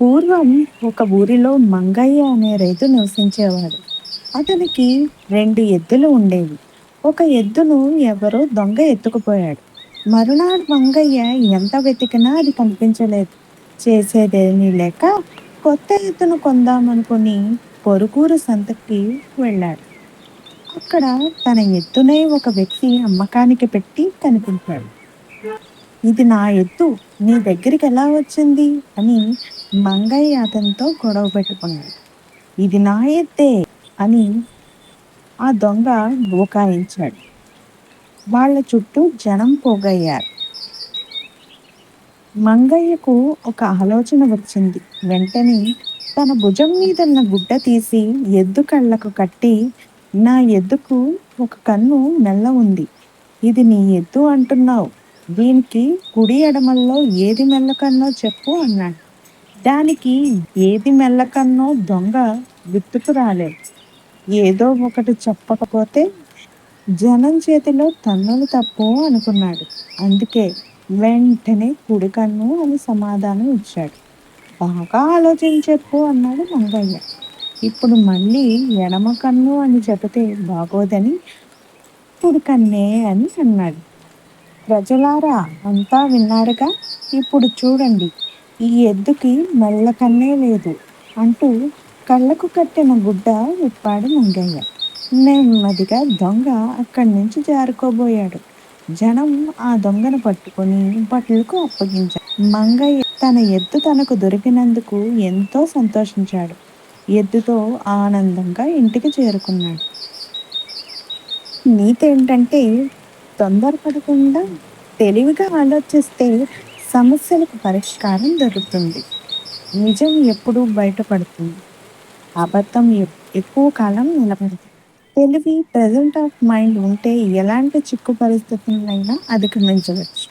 పూర్వం ఒక ఊరిలో మంగయ్య అనే రైతు నివసించేవాడు. అతనికి రెండు ఎద్దులు ఉండేవి. ఒక ఎద్దును ఎవరో దొంగ ఎత్తుకుపోయాడు. మరునాడు మంగయ్య ఎంత వెతికినా అది కనిపించలేదు. చేసేదేమీ లేక కొత్త ఎద్దును కొందామనుకుని పొరుగూరు సంతకి వెళ్ళాడు. అక్కడ తన ఎద్దునే ఒక వ్యక్తి అమ్మకానికి పెట్టి కనిపించాడు. ఇది నా ఎద్దు నీ దగ్గరికి ఎలా వచ్చింది? అని మంగయ్య అతనితో గొడవ పెట్టుకున్నాడు. ఇది నా ఎద్దే అని ఆ దొంగ బోకాయించాడు. వాళ్ళ చుట్టూ జనం పోగయ్యారు. మంగయ్యకు ఒక ఆలోచన వచ్చింది. వెంటనే తన భుజం మీద ఉన్న గుడ్డ తీసి ఎద్దు కళ్ళకు కట్టి నా ఎద్దుకు ఒక కన్ను మెల్ల ఉంది. ఇది నీ ఎద్దు అంటున్నావు. దీనికి కుడి ఎడమల్లో ఏది మెల్లకన్నో చెప్పు అన్నాడు. దానికి ఏది మెల్లకన్నో దొంగ గుర్తుకు రాలేదు ఏదో ఒకటి చెప్పకపోతే జనం చేతిలో తన్నులు తప్పు అనుకున్నాడు. అందుకే వెంటనే కుడి కన్ను అని సమాధానం ఇచ్చాడు. బాగా ఆలోచించెప్పు అన్నాడు మంగయ్య. ఇప్పుడు మళ్ళీ ఎడమ కన్ను అని చెబితే బాగోదని కుడి కన్నే అని అన్నాడు. ప్రజలారా అంతా విన్నారుగా? ఇప్పుడు చూడండి. ఈ ఎద్దుకి మెల్ల కన్నే లేదు అంటూ కళ్ళకు కట్టిన గుడ్డ విప్పాడు మంగయ్య. నెమ్మదిగా దొంగ అక్కడి నుంచి జారుకోబోయాడు. జనం ఆ దొంగను పట్టుకొని బట్టలకు అప్పగించారు. మంగయ్య తన ఎద్దు తనకు దొరికినందుకు ఎంతో సంతోషించాడు. ఎద్దుతో ఆనందంగా ఇంటికి చేరుకున్నాడు. నీతేంటంటే తొందరపడకుండా తెలివిగా ఆలోచిస్తే సమస్యలకు పరిష్కారం దొరుకుతుంది. నిజం ఎప్పుడూ బయటపడుతుంది. అబద్ధం ఎక్కువ కాలం నిలబడుతుంది తెలివి ప్రజెంట్ ఆఫ్ మైండ్ ఉంటే ఎలాంటి చిక్కు పరిస్థితులైనా అధిగమించవచ్చు.